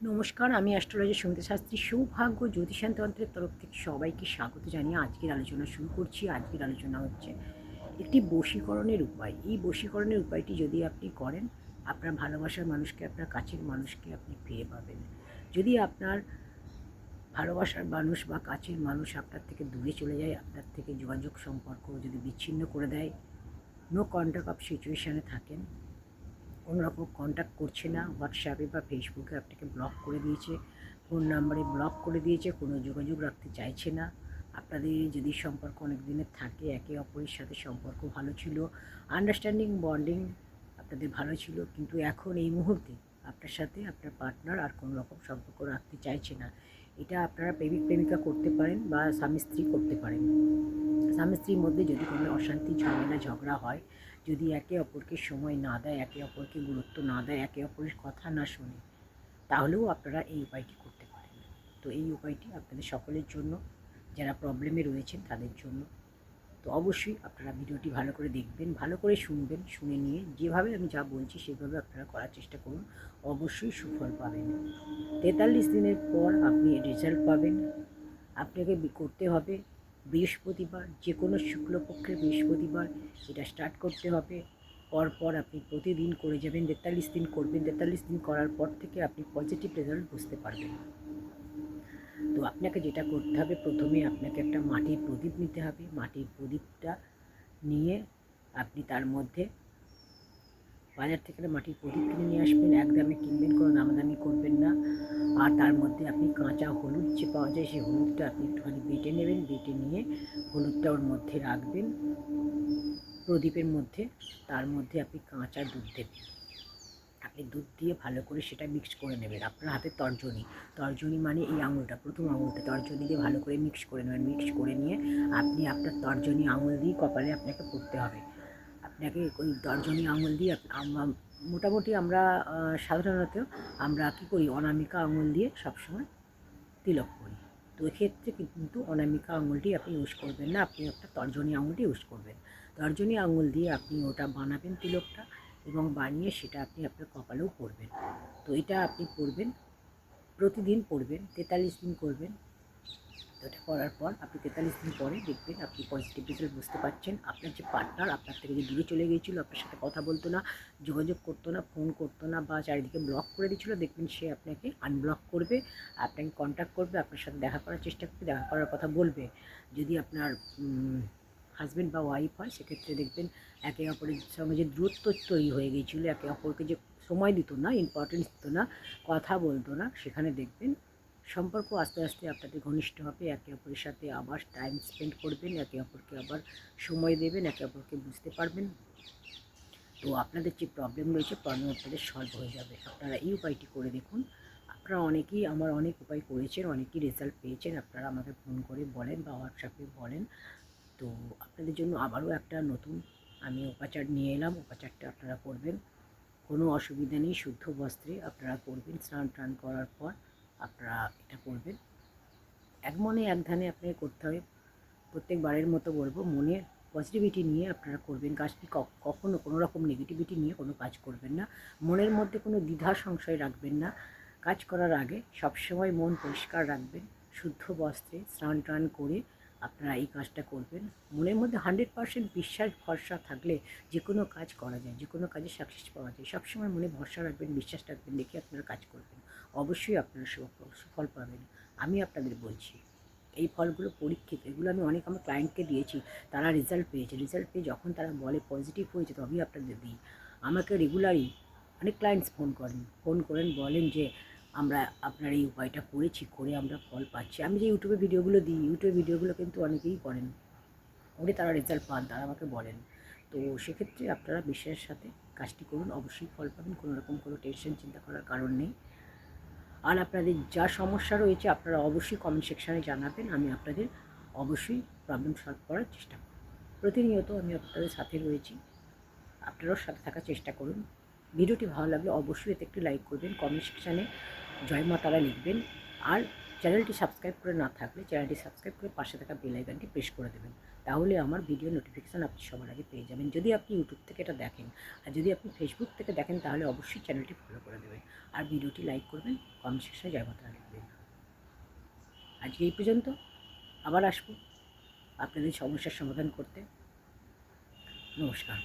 নমস্কার, আমি অ্যাস্ট্রোলজি সংগীত শাস্ত্রী, সৌভাগ্য জ্যোতিষান্তন্ত্রের তরফ থেকে সবাইকে স্বাগত জানিয়ে আজকের আলোচনা শুরু করছি। আজকের আলোচনা হচ্ছে একটি বশীকরণের উপায়। এই বশীকরণের উপায়টি যদি আপনি করেন, আপনার ভালোবাসার মানুষকে, আপনার কাছের মানুষকে আপনি ফিরে পাবেন। যদি আপনার ভালোবাসার মানুষ বা কাছের মানুষ আপনার থেকে দূরে চলে যায়, আপনার থেকে যোগাযোগ সম্পর্ক যদি বিচ্ছিন্ন করে দেয় নো কন্ট্যাক্ট অফ সিচুয়েশানে থাকেন কোনো রকম কন্ট্যাক্ট করছে না। হোয়াটসঅ্যাপে বা ফেসবুকে আপনাকে ব্লক করে দিয়েছে। ফোন নাম্বারে ব্লক করে দিয়েছে। কোনো যোগাযোগ রাখতে চাইছে না। আপনাদের যদি সম্পর্ক অনেক দিনের থাকে, একে অপরের সাথে সম্পর্ক ভালো ছিল। আন্ডারস্ট্যান্ডিং বন্ডিং আপনাদের ভালো ছিল। কিন্তু এখন এই মুহূর্তে আপনার সাথে আপনার পার্টনার আর কোনো রকম সম্পর্ক রাখতে চাইছে না। এটা আপনারা প্রেমিক, প্রেমিকা করতে পারেন বা স্বামী স্ত্রী করতে পারেন। স্বামী স্ত্রীর মধ্যে যদি কোনো অশান্তি, ঝামেলা, ঝগড়া হয় যদি একে অপরকে সময় না দেয়, একে অপরকে গুরুত্ব না দেয়, একে অপরের কথা না শোনে, তাহলেও আপনারা এই উপায়টি করতে পারেন। তো এই উপায়টি আপনাদের সকলের জন্য, যারা প্রবলেমে রয়েছেন তাদের জন্য। তো অবশ্যই আপনারা ভিডিওটি ভালো করে দেখবেন, ভালো করে শুনবেন, শুনে নিয়ে যেভাবে আমি যা বলছি সেভাবে আপনারা করার চেষ্টা করুন। অবশ্যই সুফল পাবেন। তেতাল্লিশ দিনের পর আপনি রেজাল্ট পাবেন। আপনাকে করতে হবে বৃহস্পতিবার যে কোনো শুক্লপক্ষের বৃহস্পতিবার এটা স্টার্ট করতে হবে। পরপর আপনি প্রতিদিন করে যাবেন, তেতাল্লিশ দিন করবেন, তেতাল্লিশ দিন করার পর থেকে আপনি পজিটিভ রেজাল্ট বুঝতে পারবেন। তো আপনাকে যেটা করতে হবে, প্রথমে আপনাকে একটা মাটির প্রদীপ নিতে হবে। মাটির প্রদীপটা নিয়ে আপনি তার মধ্যে বাজার থেকে মাটির প্রদীপ কিনে নিয়ে আসবেন, এক দামে কিনবেন, কোনো দামাদামি করবেন না। আর তার মধ্যে আপনি কাঁচা হলুদ যে পাওয়া যায়, সেই হলুদটা আপনি একটুখানি বেটে নেবেন, বেটে নিয়ে হলুদটা ওর মধ্যে রাখবেন। প্রদীপের মধ্যে, তার মধ্যে আপনি কাঁচা দুধ দেবেন। আপনি দুধ দিয়ে ভালো করে সেটা মিক্স করে নেবেন। আপনার হাতে তর্জনী। তর্জনী মানে এই আঙুলটা, প্রথম আঙুলটা, তর্জনী দিয়ে ভালো করে মিক্স করে নেবেন। মিক্স করে নিয়ে আপনি আপনার তর্জনী আঙুল দিয়ে কপালে আপনাকে পড়তে হবে। আপনাকে ওই তর্জনী আঙুল দিয়ে মোটামুটি আমরা সাধারণত আমরা কী করি, অনামিকা আঙুল দিয়ে সবসময় তিলক করি। তো এক্ষেত্রে কিন্তু অনামিকা আঙুলটি আপনি ইউজ করবেন না, আপনি একটা তর্জনী আঙুলটি ইউজ করবেন। তর্জনী আঙুল দিয়ে আপনি ওটা বানাবেন তিলকটা এবং বানিয়ে সেটা আপনি আপনার কপালেও পরবেন তো এটা আপনি পরবেন প্রতিদিন পরবেন তেতাল্লিশ দিন করবেন। এটা করার পর আপনি তেতাল্লিশ দিন পরে দেখবেন আপনি পজিটিভ রেজাল্ট বুঝতে পারছেন। আপনার যে পার্টনার আপনার থেকে যে দূরে চলে গিয়েছিল, আপনার সাথে কথা বলতো না, যোগাযোগ করতো না ফোন করতো না বা চারিদিকে ব্লক করে দিয়েছিল, দেখবেন সে আপনাকে আনব্লক করবে, আপনাকে কন্ট্যাক্ট করবে, আপনার সাথে দেখা করার চেষ্টা করবে, দেখা করার কথা বলবে। যদি আপনার হাজব্যান্ড বা ওয়াইফ হয়, সেক্ষেত্রে দেখবেন একে অপরের সঙ্গে যে দূরত্ব তৈরি হয়ে গিয়েছিল, একে অপরকে যে সময় দিত না ইম্পর্টেন্স দিত না, কথা বলতো না, সেখানে দেখবেন সম্পর্ক আস্তে আস্তে আপনাদের ঘনিষ্ঠ হবে, একে অপরের সাথে আবার টাইম স্পেন্ড করবেন, একে অপরকে আবার সময় দেবেন, একে অপরকে বুঝতে পারবেন। তো আপনাদের যে প্রবলেম রয়েছে প্রবলেম আপনাদের সলভ হয়ে যাবে। আপনারা এই উপায়টি করে দেখুন। আপনারা অনেকেই আমার অনেক উপায় করেছেন, অনেকেই রেজাল্ট পেয়েছেন, আপনারা আমাকে ফোন করে বলেন বা হোয়াটসঅ্যাপে বলেন। তো আপনাদের জন্য আবারও একটা নতুন আমি উপাচার নিয়ে এলাম, উপাচারটা আপনারা করবেন। কোনো অসুবিধা নেই, শুদ্ধ বস্ত্রে আপনারা করবেন স্নান টান করার পর আপনারা এটা করবেন। এক মনে এক ধানে আপনাকে করতে হবে। প্রত্যেকবারের মতো বলব, মনে পজিটিভিটি নিয়ে আপনারা করবেন কাজটি। ক- কখনো কোনো রকম নেগেটিভিটি নিয়ে কোনো কাজ করবেন না। মনের মধ্যে কোনো দ্বিধা, সংশয় রাখবেন না। কাজ করার আগে সবসময় মন পরিষ্কার রাখবেন। শুদ্ধ বস্ত্রে স্নান টান করে আপনারা এই কাজটা করবেন। মনের মধ্যে হান্ড্রেড পার্সেন্ট বিশ্বাস, ভরসা থাকলে যে কোনো কাজ করা যায়, যে কোনো কাজে সাকসেস পাওয়া যায়। সবসময় মনে ভরসা রাখবেন, বিশ্বাস রাখবেন, দেখে আপনারা কাজ করবেন। অবশ্যই আপনারা সুফল সুফল পাবেন। আমি আপনাদের বলছি, এই ফলগুলো পরীক্ষিত, এগুলো আমি অনেক আমার ক্লায়েন্টকে দিয়েছি, তারা রেজাল্ট পেয়েছে। রেজাল্ট পেয়ে যখন তারা বলে পজিটিভ হয়েছে, তবেই আপনাদের দিই। আমাকে রেগুলারই অনেক ক্লায়েন্টস ফোন করেন ফোন করেন, বলেন যে আমরা আপনার এই উপায়টা করেছি, করে আমরা ফল পাচ্ছি। আমি যে ইউটিউবে ভিডিওগুলো দিই ইউটিউবে ভিডিওগুলো কিন্তু অনেকেই করেন। করে তারা রেজাল্ট পান, তারা আমাকে বলেন। তো সেক্ষেত্রে আপনারা বিশ্বাসের সাথে কাজটি করুন। অবশ্যই ফল পাবেন, কোনো রকম কোনো টেনশন চিন্তা করার কারণ নেই। আর আপনাদের যা সমস্যা রয়েছে, আপনারা অবশ্যই কমেন্ট সেকশানে জানাবেন। আমি আপনাদের অবশ্যই প্রবলেম সলভ করার চেষ্টা করব। প্রতিনিয়ত আমি আপনাদের সাথে রয়েছি। আপনারাও সাথে থাকার চেষ্টা করুন। ভিডিওটি ভালো লাগলে অবশ্যই এতে একটি লাইক করবেন কমেন্ট সেকশানে জয় মা তারা লিখবেন। আর চ্যানেলটি সাবস্ক্রাইব করে না থাকলে চ্যানেলটি সাবস্ক্রাইব করে পাশে থাকা বেল আইকনটি প্রেস করে দেবেন। তাহলে আমার ভিডিও নোটিফিকেশান আপনি সবার আগে পেয়ে যাবেন। যদি আপনি ইউটিউব থেকে এটা দেখেন, আর যদি আপনি ফেসবুক থেকে দেখেন, তাহলে অবশ্যই চ্যানেলটি ফলো করে দেবেন। আর ভিডিওটি লাইক করবেন কমেন্ট সেকশনে জয় মাতা লিখবেন। আজকে এই পর্যন্ত, আবার আসব আপনাদের সমস্যার সমাধান করতে। নমস্কার।